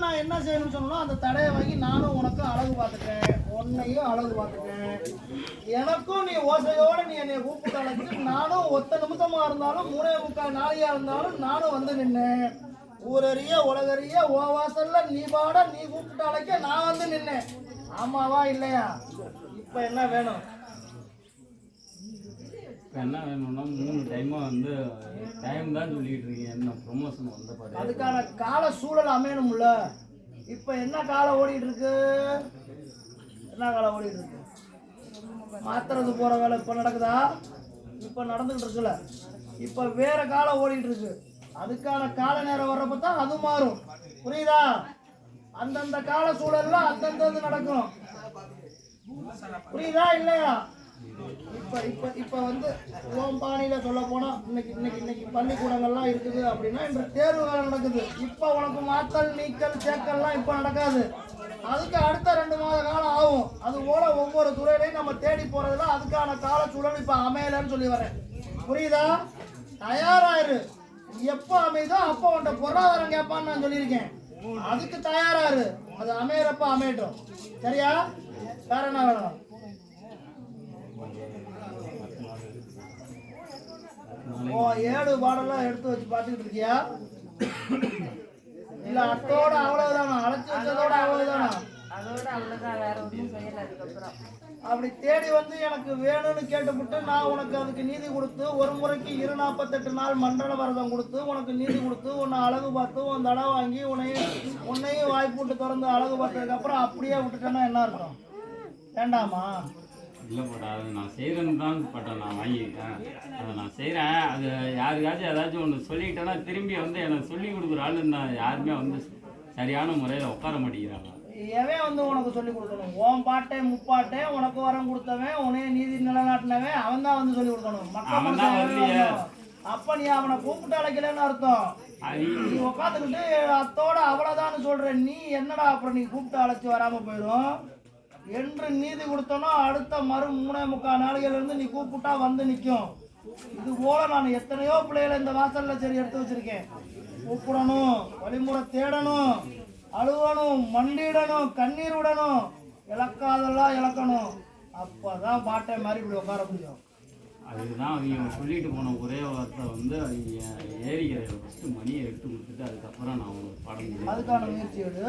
நான் என்ன செய்யணும்னு சொன்னோம் அந்த தடையை வாங்கி நானும் உனக்கும் அழகு பார்த்துட்டேன் உன்னையும் அழகு பார்த்துட்டேன் எனக்கும் நீ ஓசையோட நீ என்னை கூப்பிட்டு அழைச்சிட்டு நானும் ஒத்த நிமிஷமா இருந்தாலும் மூணே முக்கால் நாளையா இருந்தாலும் நானும் வந்து நின்னேன். ஊரறிய உலகறிய ஓ வாசல்ல நீ பாட நீ கூப்பிட்டு அழைக்க நான் வந்து நின்னேன். ஆமாவா இல்லையா? இப்ப என்ன வேணும்? இப்போ என்ன வேணும்னா மூணு டைமாக வந்து டைம் தான் சொல்லிட்டு இருக்கீங்க. என்ன ப்ரொமோஷன் வந்த பாரு. அதுக்கான கால சூழல் அமையணும்ல. இப்ப என்ன காலம் ஓடிட்டு இருக்கு என்ன காலம் ஓடிட்டு இருக்கு மாத்துறது போற வேலை இப்ப நடக்குதா? இப்ப நடந்துகிட்டு இருக்குல்ல இப்ப வேற காலம் ஓடிட்டு இருக்கு அதுக்கான கால நேரம் வர்றப்ப தான் அது மாறும். புரியுதா? அந்தந்த கால சூழல்ல அந்தந்த நடக்கும். புரியுதா இல்லையா? இப்போ இப்போ இப்போ வந்து ஓம்பாணியில் சொல்ல போனால் இன்னைக்கு இன்னைக்கு இன்னைக்கு பள்ளிக்கூடங்கள்லாம் இருக்குது அப்படின்னா இன்று தேர்வு நடக்குது. இப்போ உனக்கு மாத்தல் நீக்கல் சேர்க்கல்லாம் இப்போ நடக்காது. அதுக்கு அடுத்த ரெண்டு மாத காலம் ஆகும். அது போல ஒவ்வொரு துறையிலையும் நம்ம தேடி போறதுல அதுக்கான காலச்சூழல் சூழல் இப்ப அமையலன்னு சொல்லி வரேன். புரியுதா? தயாராயிரு. எப்போ அமையுதோ அப்போ உன்ட்ட பொருளாதாரம் கேட்பான்னு நான் சொல்லியிருக்கேன். அதுக்கு தயாராரு அது அமையறப்ப அமையட்டும். சரியா? வேற என்ன வேணும்? ஓ ஏழு பாடெல்லாம் எடுத்து வச்சு பார்த்துக்கிட்டு இருக்கியா? இல்ல அத்தோட அவ்வளவுதானா? அழைச்சி வச்சதோட அவ்வளவுதானா? அதோட அவ்வளவுதான் வேற ஒன்றும் செய்யல அதுக்கப்புறம். அப்படி தேடி வந்து எனக்கு வேணும்னு கேட்டுவிட்டு நான் உனக்கு அதுக்கு நீதி கொடுத்து ஒரு முறைக்கு இரு நாற்பத்தெட்டு நாள் மண்டல விரதம் கொடுத்து உனக்கு நீதி கொடுத்து உன்னை அழகு பார்த்து உன் தடை வாங்கி உன்னையும் உன்னையும் வாய்ப்புட்டு திறந்து அழகு பார்த்ததுக்கு அப்புறம் அப்படியே விட்டுட்டேன்னா என்ன இருக்கும் வேண்டாமா? இல்லை பட்டா அது நான் செய்கிறேன்னு தான் பட்டா நான் வாங்கியிருக்கேன். அதை நான் செய்கிறேன் அது யாருக்காச்சும் ஏதாச்சும் ஒன்று சொல்லிக்கிட்டேன்னா திரும்பி வந்து எனக்கு சொல்லி கொடுக்குற ஆளு நான் யாருமே வந்து சரியான முறையில் உட்கார மாட்டேங்கிறாங்க. எவன் வந்து உனக்கு சொல்லி கொடுக்கணும்? உன் பாட்டே முப்பாட்டே உனக்கு வரம் கொடுத்தவன் உன்னைய நீதி நிலைநாட்டினவன் அவன் தான் வந்து சொல்லி கொடுக்கணும். அவன் தான் வரலையே. அப்ப நீ அவனை கூப்பிட்டு அழைக்கலன்னு அர்த்தம். நீ உட்காந்துக்கிட்டு அத்தோட அவ்வளவுதான்னு சொல்ற. நீ என்னடா அப்புறம் நீ கூப்பிட்டு அழைச்சி வராம போயிடும் என்று நீதி கொடுத்தனோ அடுத்த மறு மூணே முக்கால் நாளைகள் இருந்து நீ கூப்பிட்டா வந்து நிற்கும் இது போல நான் எத்தனையோ பிள்ளைகளை இந்த வாசல்ல சரி எடுத்து வச்சிருக்கேன். கூப்பிடணும் வழிமுறை தேடணும் அழுவணும் மண்டிடணும் கண்ணீர் விடணும் இழக்காதெல்லாம் இழக்கணும். அப்பதான் பாட்டை மாதிரி இப்படி உட்கார முடியும். அதுதான் அவங்க சொல்லிட்டு போன ஒரே வார்த்தை வந்து அவங்க ஏரிக்கரையில் ஃபஸ்ட்டு மணியை எடுத்து கொடுத்துட்டு அதுக்கப்புறம் நான் உங்களுக்கு படம் அதுக்கான முயற்சி எடு.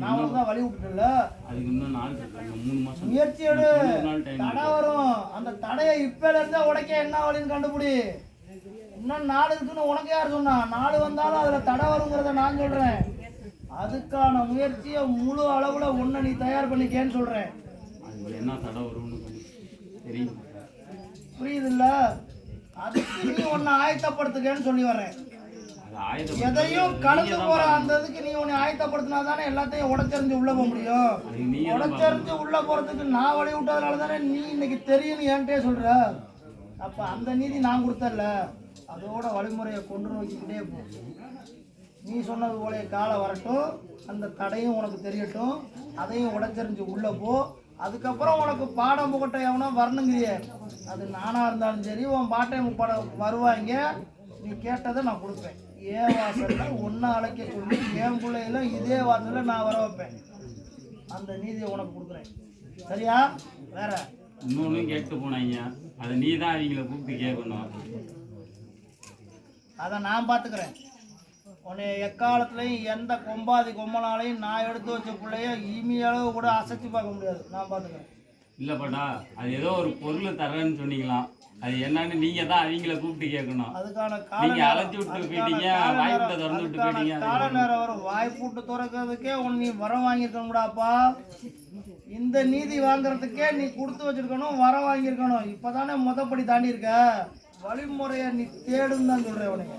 நான் உனக்கு தான் வழி விட்டுல அதுக்கு இன்னும் நாள் இருக்காங்க மூணு தடை வரும். அந்த தடையை இப்பல இருந்தே உடைக்க என்ன வழின்னு கண்டுபிடி. இன்னும் நாலு இருக்குன்னு உனக்கு யார் சொன்னா? நாலு வந்தாலும் அதுல தடை வருங்கிறத நான் சொல்றேன். அதுக்கான முயற்சியை முழு அளவுல உன்னை நீ தயார் பண்ணிக்கேன்னு சொல்றேன். அது என்ன தடை வரும்னு தெரியும். புரியுதுல்ல? அதுக்கு நீ உன்னை ஆயத்தப்படுத்துக்கேன்னு சொல்லி வரேன் எதையும் கடந்து போற அந்த இதுக்கு நீ உன்னை ஆயத்தப்படுத்தினா தானே எல்லாத்தையும் உடச்செறிஞ்சு உள்ள போக முடியும்? உடச்செறிஞ்சு உள்ள போறதுக்கு நான் வழி விட்டதுனால தானே நீ இன்னைக்கு தெரியும்னு என்கிட்டயே சொல்ற. அப்ப அந்த நீதி நான் கொடுத்தல அதோட வழிமுறையை கொண்டு நோக்கிக்கிட்டே போ. நீ சொன்னது போல காலம் வரட்டும் அந்த தடையும் உனக்கு தெரியட்டும் அதையும் உடச்செறிஞ்சு உள்ள போ. அதுக்கப்புறம் உனக்கு பாடம் புகட்ட எவனோ வரணுங்கிறிய. அது நானா இருந்தாலும் சரி உன் பாட்டை பாட வருவாங்க நீ கேட்டதை நான் கொடுப்பேன். ஏன் வாசல்ல ஒன்றை அழைக்க சொல்லி என் பிள்ளையில இதே வாசல்ல நான் வர வைப்பேன். அந்த நீதியை உனக்கு கொடுக்குறேன். சரியா? வேற? இன்னொன்று கேட்டு போனாங்க அதை நீ தான் அவங்கள கூப்பிட்டு கேட்கணும். அதை நான் பார்த்துக்கிறேன் உன்னை எக்காலத்துலையும் எந்த கொம்பாதி கொம்பனாலையும் நான் எடுத்து வச்ச பிள்ளைய ஈமி அளவு கூட அசைச்சு பார்க்க முடியாது. நான் பார்த்துக்கிறேன் இல்லை பட்டா அது ஏதோ ஒரு பொருள் தர்றேன்னு சொன்னீங்களாம். அது என்னன்னு நீங்க தான் அவங்கள கூப்பிட்டு கேட்கணும். அதுக்கான நீங்க அழைச்சி விட்டு போயிட்டீங்க வாய்ப்பு திறந்து விட்டு போயிட்டீங்க கால நேரம் வரும் வாய்ப்புட்டு திறக்கிறதுக்கே உன் நீ வரம் வாங்கியிருக்கணும்டாப்பா. இந்த நீதி வாங்குறதுக்கே நீ கொடுத்து வச்சிருக்கணும் வரம் வாங்கியிருக்கணும். இப்பதானே மொதப்படி தாண்டி இருக்க வழிமுறையை நீ தேடுன்னு தான் சொல்றேன் உனக்கு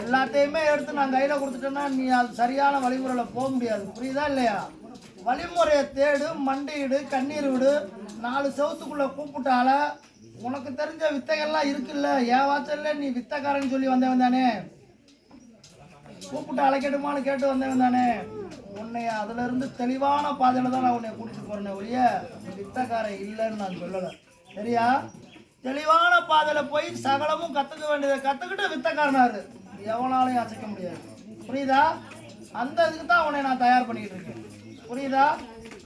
எல்லாத்தையுமே எடுத்து நான் கையில கொடுத்துட்டேன்னா நீ அது சரியான வழிமுறையில போக முடியாது. புரியுதா இல்லையா? வழிமுறையை தேடு மண்டியிடு கண்ணீர் விடு. நாலு செவத்துக்குள்ள கூப்பிட்டால உனக்கு தெரிஞ்ச வித்தைகள்லாம் இருக்குல்ல என் நீ வித்தக்காரன் சொல்லி வந்தவன் தானே? கூப்பிட்டு அழைக்கட்டுமான்னு கேட்டு வந்தவன் தானே? உன்னை அதுல இருந்து தெளிவான பாதையில தான் நான் உன்னை கூட்டிட்டு போறேனே ஒழிய வித்தக்காரன் இல்லைன்னு நான் சொல்லலை. சரியா? தெளிவான பாதையில போய் சகலமும் கத்துக்க வேண்டியதை கத்துக்கிட்டு வித்தக்காரனாரு எவனாலையும் அசைக்க முடியாது. புரியுதா? அந்த இதுக்கு தான் உன்னை நான் தயார் பண்ணிக்கிட்டு இருக்கேன். புரியுதா?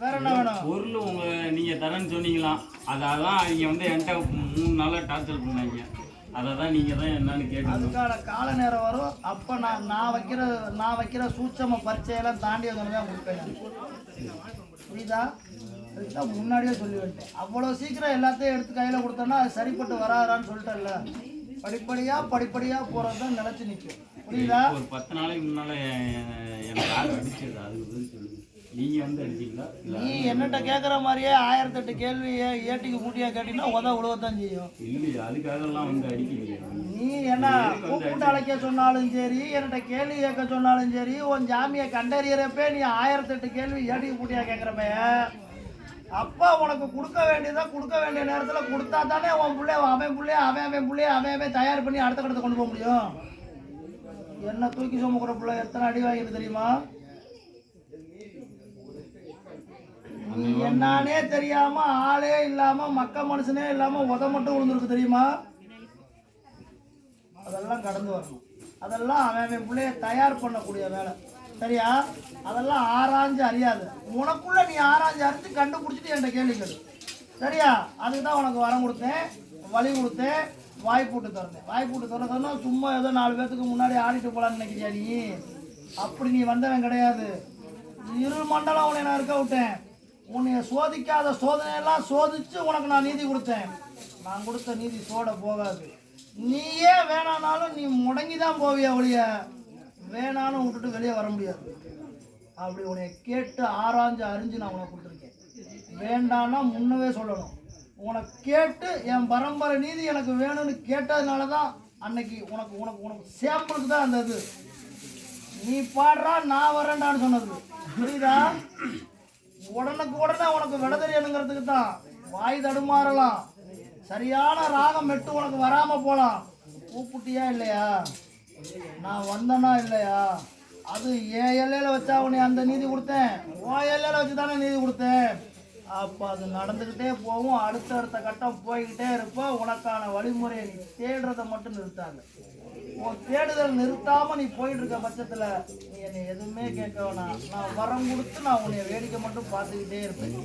வேற என்ன வேணும்? பொருள் உங்க நீங்க தரேன்னு சொன்னீங்களாம் அதான் அவங்க வந்து என்கிட்ட மூணு நாளா டார்ச்சர் பண்ணாங்க. அதை தான் நீங்க தான் என்னன்னு கேட்டு அதுக்கான கால நேரம் வரும். அப்போ நான் நான் வைக்கிற நான் வைக்கிற சூட்சம பரீட்சையெல்லாம் தாண்டி வந்து தான் கொடுப்பேன். புரியுதா? அதுதான் முன்னாடியே சொல்லி விட்டேன் அவ்வளோ சீக்கிரம் எல்லாத்தையும் எடுத்து கையில் கொடுத்தோன்னா அது சரிப்பட்டு வராதான்னு சொல்லிட்டேன்ல. படிப்படியாக படிப்படியாக போகிறது தான் நிலச்சி நிற்கும் புரியுதா? ஒரு பத்து நாளைக்கு முன்னால எனக்கு யார் அடிச்சது. அதுக்கு நீங்க வந்து அடிச்சீங்களா நீ என்னட்ட கேட்குற மாதிரியே ஆயிரத்தெட்டு கேள்வி ஏட்டிக்கு மூட்டியாக கேட்டீங்கன்னா உத உழவத்தான் செய்யும். இல்லையா அதுக்காகலாம் வந்து அடிக்கலையா. நீ என்ன கூப்பிட்டு அழைக்க சொன்னாலும் சரி என்கிட்ட கேள்வி கேட்க சொன்னாலும் சரி உன் ஜாமியை கண்டறியறப்பே நீ ஆயிரத்தெட்டு கேள்வி ஏட்டிக்கு பூட்டியா கேட்குறப்ப அப்பா உனக்கு கொடுக்க வேண்டியதா கொடுக்க வேண்டிய நேரத்தில் கொடுத்தா தானே உன் பிள்ளை அவன் பிள்ளைய அவன் அவன் பிள்ளைய அவன் அவன் தயார் பண்ணி அடுத்த கட்டத்தை கொண்டு போக முடியும். என்ன தூக்கி சுமக்கிற பிள்ளை எத்தனை அடி வாங்கிட்டு தெரியுமா? நீ என்னானே தெரியாம ஆளே இல்லாம மக்க மனுஷனே இல்லாம உத மட்டும் விழுந்துருக்கு தெரியுமா? அதெல்லாம் கடந்து வரணும். அதெல்லாம் அவன் பிள்ளைய தயார் பண்ணக்கூடிய வேலை. சரியா? அதெல்லாம் ஆராய்ஞ்சு அறியாது. உனக்குள்ள நீ ஆராய்ஞ்சு அறிஞ்சு கண்டுபிடிச்சிட்டு என்கிட்ட கேள்விகள் சரியா? அதுக்கு தான் உனக்கு வரம் கொடுத்தேன் வழி கொடுத்தேன் வாய்ப்பூட்டு திறந்தேன். வாய்ப்பூட்டு திறந்தோன்னா சும்மா ஏதோ நாலு பேர்த்துக்கு முன்னாடி ஆடிட்டு போகலான்னு நினைக்கிறியா நீ? அப்படி நீ வந்தவன் கிடையாது. இரு மண்டலம் உன்னை நான் இருக்க விட்டேன். உன்னைய சோதிக்காத சோதனையெல்லாம் சோதிச்சு உனக்கு நான் நீதி கொடுத்தேன். நான் கொடுத்த நீதி சோட போகாது. நீயே வேணானாலும் நீ முடங்கி தான் போவியா ஒழிய வேணான்னு விட்டுட்டு வெளியே வர முடியாது. அப்படி உன்னை கேட்டு ஆராய்ஞ்சு அறிஞ்சு நான் உனக்கு கொடுத்துருக்கேன். வேண்டான்னா முன்னவே சொல்லணும். உனக்கு கேட்டு என் பரம்பரை நீதி எனக்கு வேணும்னு கேட்டதுனால தான் அன்னைக்கு உனக்கு உனக்கு உனக்கு சேம்பிளுக்கு தான் அந்த இது. நீ பாடுறா நான் வரேன்டான்னு சொன்னது. புரியுதா? உடனுக்கு உடனே உனக்கு விட தெரியணுங்கிறதுக்கு தான். வாய் தடுமாறலாம். சரியான ராகம் மெட்டு உனக்கு வராம போலாம். கூப்பிட்டியா இல்லையா? நான் வந்தனா இல்லையா? அது என் எல்லையில வச்சா உன்னை அந்த நீதி கொடுத்தேன். உன் எல்லையில வச்சு தானே நீதி கொடுத்தேன். அப்போ அது நடந்துக்கிட்டே போகும் அடுத்த கட்டம் போய்கிட்டே இருப்ப. உனக்கான வழிமுறையை நீ தேடுறதை மட்டும் நிறுத்தாங்க உன் தேடுதல் நிறுத்தாம நீ போயிட்டு இருக்க பட்சத்துல நீ என்னை எதுவுமே கேட்க வேணாம். நான் வரம் கொடுத்து நான் உன்னை வேடிக்கை மட்டும் பார்த்துக்கிட்டே இருப்பேன்.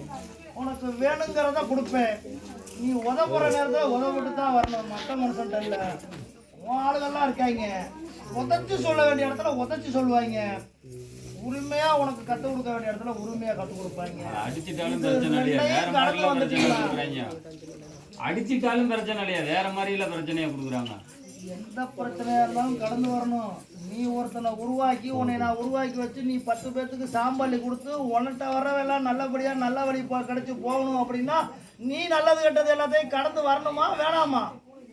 உனக்கு வேணுங்கிறத கொடுப்பேன். நீ உதவுற நேரத்தில் உதவிட்டு தான் வரணும். மற்ற மனுஷன்ட்ட இல்லை. உன் ஆளுகள்லாம் இருக்காங்க. உதச்சி சொல்ல வேண்டிய இடத்துல உதச்சி சொல்லுவாங்க. உரிமையா உனக்கு கற்றுக் கொடுக்க வேண்டிய இடத்துல உரிமையா கற்றுக் கொடுப்பாங்க. அடிச்சிட்டாலும் பிரச்சனை இல்லையா? வேற மாதிரிலாம் பிரச்சனை கொடுக்குறாங்க. அடிச்சிட்டாலும் பிரச்சனை இல்லையா? வேற மாதிரில பிரச்சனையை கொடுக்குறாங்க. எந்த பிரச்சனையா இருந்தாலும் கடந்து வரணும். நீ ஒருத்தனை உருவாக்கி உன்னை நான் உருவாக்கி வச்சு நீ பத்து பேர்த்துக்கு சாம்பல்லி கொடுத்து உன்கிட்ட வரவெல்லாம் நல்லபடியா நல்ல வழி போ- போகணும் அப்படின்னா நீ நல்லது கெட்டது எல்லாத்தையும் கடந்து வரணுமா வேணாமா?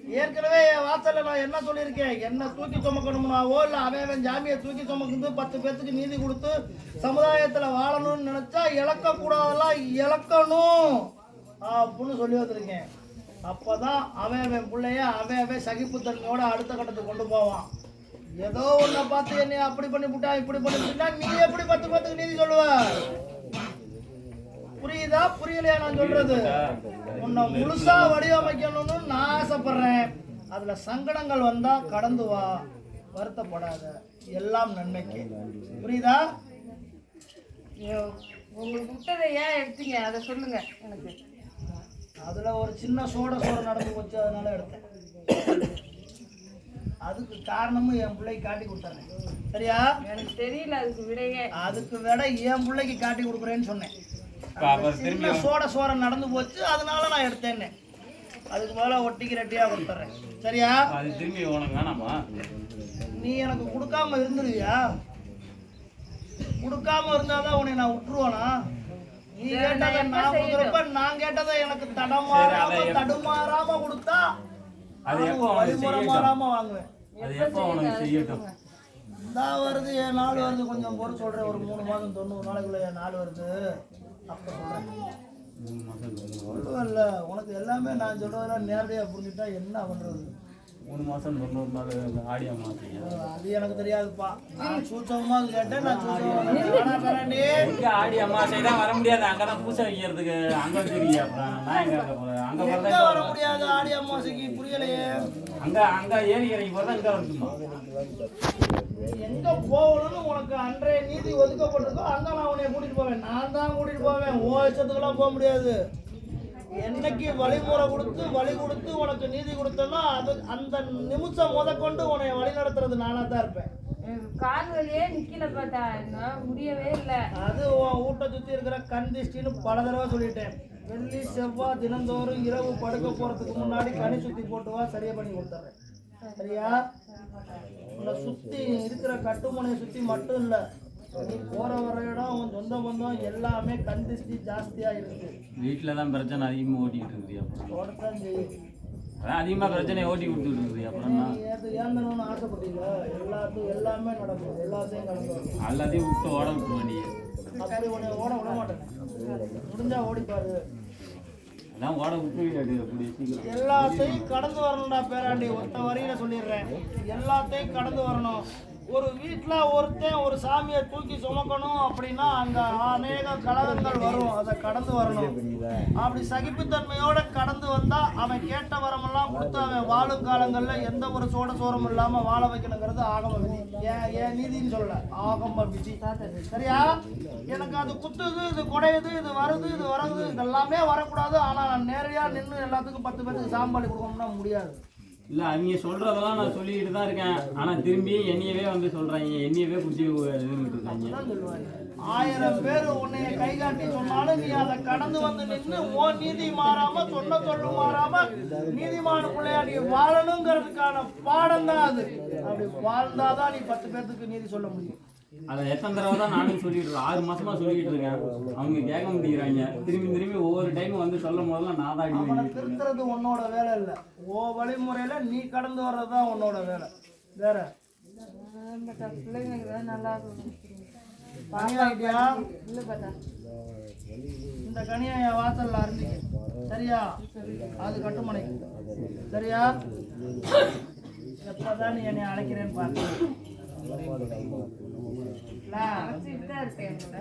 ஏற்கனவே என் வாசல்ல நான் என்ன சொல்லியிருக்கேன்? என்ன தூக்கி சுமக்கணும்னாவோ இல்லை அவன் அவன் ஜாமியை தூக்கி சுமக்குந்து பத்து பேர்த்துக்கு நீதி கொடுத்து சமுதாயத்தில் வாழணும்னு நினைச்சா இழக்கக்கூடாதெல்லாம் இழக்கணும். அப்படின்னு சொல்லி வந்திருக்கேன். அப்பதான் அவன் அவன் பிள்ளைய அவன் அவன் சகிப்புத்தன்மையோட அடுத்த கட்டத்துக்கு கொண்டு போவான். ஏதோ ஒன்றை பார்த்து என்னை அப்படி பண்ணி விட்டா இப்படி பண்ணி விட்டா நீ எப்படி பத்து பத்துக்கு நீதி சொல்லுவ? புரியுதா? புரியலையா நான் சொல்றது? உன்னை முழுசா வடிவமைக்கணும்னு நான் ஆசைப்படுறேன். அதுல சங்கடங்கள் வந்தா கடந்து வா. வருத்தப்படாத. எல்லாம் நன்மைக்கு. புரியுதா? ஐயோ, உங்களுக்கு விட்டதை ஏன் எடுத்தீங்க? அதை சொல்லுங்க எனக்கு. அதுல ஒரு சின்ன சோட சோட நடந்து போச்சு அதனால எடுத்தேன். அதுக்கு காரணமும் என் பிள்ளைக்கு காட்டி கொடுத்தாங்க சரியா? எனக்கு தெரியல அதுக்கு விடையே. அதுக்கு விட என் பிள்ளைக்கு காட்டி கொடுக்குறேன்னு சொன்னேன். சின்ன சோட சோட நடந்து போச்சு அதனால நான் எடுத்தேன்னு. அதுக்கு மேல ஒட்டிக்கு ரெட்டியா கொடுத்துறேன். சரியா? அது திரும்பி உனக்கு வேணாமா? நீ எனக்கு கொடுக்காம இருந்துருவியா? கொடுக்காம இருந்தாதான் உன்னை நான் விட்டுருவானா? நீ கேட்டதை நான் கொடுக்குறப்ப நான் கேட்டதை எனக்கு தடமாறாம தடுமாறாம கொடுத்தா அது எப்போ நானும் உனக்கு வழிமுறை செய்யட்டும். மாறாம வாங்குவேன். அது எப்போ உனக்கு செய்யட்டும்? இந்தா வருது என் நாள் வருது கொஞ்சம் பொறு சொல்றேன். ஒரு மூணு மாதம் தொண்ணூறு நாளைக்குள்ள என் நாள் வருது. அப்ப தொண்ணூறு சொல்லுவேன்ல உனக்கு எல்லாமே நான் சொல்றதெல்லாம் நேரடியா புரிஞ்சுட்டா என்ன பண்றது? மூணு மாசம் தொண்ணூறு நாள் ஆடியா மாசீங்க அது எனக்கு தெரியாதுப்பா. நான் சூச்சகமா கேட்டேன் நான் எங்க ஆடி அமாவாசை தான் வர முடியாது. அங்கதான் பூசை வைக்கிறதுக்கு அங்க வச்சிருக்கீங்க அப்புறம் நான் எங்க அங்க போறதா வர முடியாது ஆடி அமாவாசைக்கு புரியலையே. அங்க அங்க ஏரி இறங்கி போறதா இங்க நீ எங்க போகணும்னு உனக்கு அன்றைய நீதி ஒதுக்கப்பட்டிருக்கோ அங்க நான் உன்னை கூட்டிட்டு போவேன். நான் தான் கூட்டிட்டு போவேன். ஓ இஷ்டத்துக்குலாம் போக முடியாது. என்னைக்கு வழிமுறை கொடுத்து வழி கொடுத்து உனக்கு நீதி கொடுத்தனோ அது அந்த நிமிஷம் முதற்கொண்டு உன்னை வழி நடத்துறது நானா தான் இருப்பேன். கால் வலியே நிக்கல பார்த்தா முடியவே இல்லை. அது உன் வீட்டை சுத்தி இருக்கிற கண் திஷ்டின்னு பல தடவை சொல்லிட்டேன். வெள்ளி செவ்வாய் தினந்தோறும் இரவு படுக்க போறதுக்கு முன்னாடி கனி சுத்தி போட்டு வா சரியா பண்ணி கொடுத்துறேன். சரியா? உன்னை சுத்தி இருக்கிற கட்டுமுனையை சுத்தி மட்டும் இல்ல போற வர இடம் உன் சொந்த பந்தம் எல்லாமே கண் திஷ்டி ஜாஸ்தியா இருக்கு. வீட்டில் தான் பிரச்சனை அதிகமாக ஓட்டிகிட்டு இருக்குது அப்புறம் ஓடத்தான் செய்யும் அதான் அதிகமாக பிரச்சனையை ஓட்டி கொடுத்துட்டு இருக்குது அப்புறம் ஏந்தணும்னு ஆசைப்பட்டீங்க எல்லாத்துக்கும் எல்லாமே நடக்கும். எல்லாத்தையும் எல்லாத்தையும் விட்டு ஓட அப்படி உன்னை ஓட விட மாட்டேன். முடிஞ்சா ஓடிப்பாரு அதான் ஓட விட்டுருவிடாது அப்படி சீக்கிரம். எல்லாத்தையும் கடந்து வரணும்டா பேராண்டி. ஒத்த வரியில சொல்லிடுறேன். எல்லாத்தையும் கடந்து வரணும். ஒரு வீட்டில் ஒருத்தன் ஒரு சாமியை தூக்கி சுமக்கணும் அப்படின்னா அங்கே அநேக கழகங்கள் வரும். அதை கடந்து வரணும். அப்படி சகிப்புத்தன்மையோட கடந்து வந்தா அவன் கேட்ட வரமெல்லாம் கொடுத்து அவன் வாழும் காலங்களில் எந்த ஒரு சோட சோரம் இல்லாமல் வாழ வைக்கணுங்கிறது ஆகம விதி. ஏன் ஏன் நீதின்னு சொல்ல ஆகம விதி. சரியா? எனக்கு அது குத்துது இது குடையுது இது வருது இது வருது இதெல்லாமே வரக்கூடாது. ஆனால் நான் நேரடியாக நின்று எல்லாத்துக்கும் பத்து பேருக்கு சாம்பாடி கொடுக்கணும்னா முடியாது. இல்லை அவங்க சொல்கிறதெல்லாம் நான் சொல்லிக்கிட்டு தான் இருக்கேன். ஆனால் திரும்பி என்னையவே வந்து சொல்கிறாங்க என்னையவே பிடிச்சி இருக்காங்க. ஆயிரம் பேர் உன்னைய கை காட்டி சொன்னாலும் நீ அதை கடந்து வந்து நின்று ஓ நீதி மாறாம சொன்ன சொல்லு மாறாம நீதிமான பிள்ளையா நீ வாழணுங்கிறதுக்கான பாடம் தான் அது. அப்படி வாழ்ந்தாதான் நீ பத்து பேர்த்துக்கு நீதி சொல்ல முடியும். அதை எத்தனை தடவை தான் நானும் சொல்லிட்டு ஆறு மாசமா சொல்லிட்டு இருக்கேன். அவங்க கேட்க மாட்டேங்கிறாங்க. திரும்பி திரும்பி ஒவ்வொரு டைம் வந்து சொல்லும் போதெல்லாம் நான் தான் அவனை. திருத்துறது உன்னோட வேலை இல்லை. ஓ வழிமுறையில நீ கடந்து வர்றது தான் உன்னோட வேலை. வேற? பிள்ளைங்களுக்கு நல்லா இருக்கும் தனியாகிட்டியா இல்லை பார்த்தா இந்த கனியை என் வாசல்ல அருந்திக்க. சரியா? அது கட்டுமனை. சரியா? எப்பதான் நீ என்னை அழைக்கிறேன்னு பார்த்து அழைச்சிட்டு தான் இருக்கேன் கூட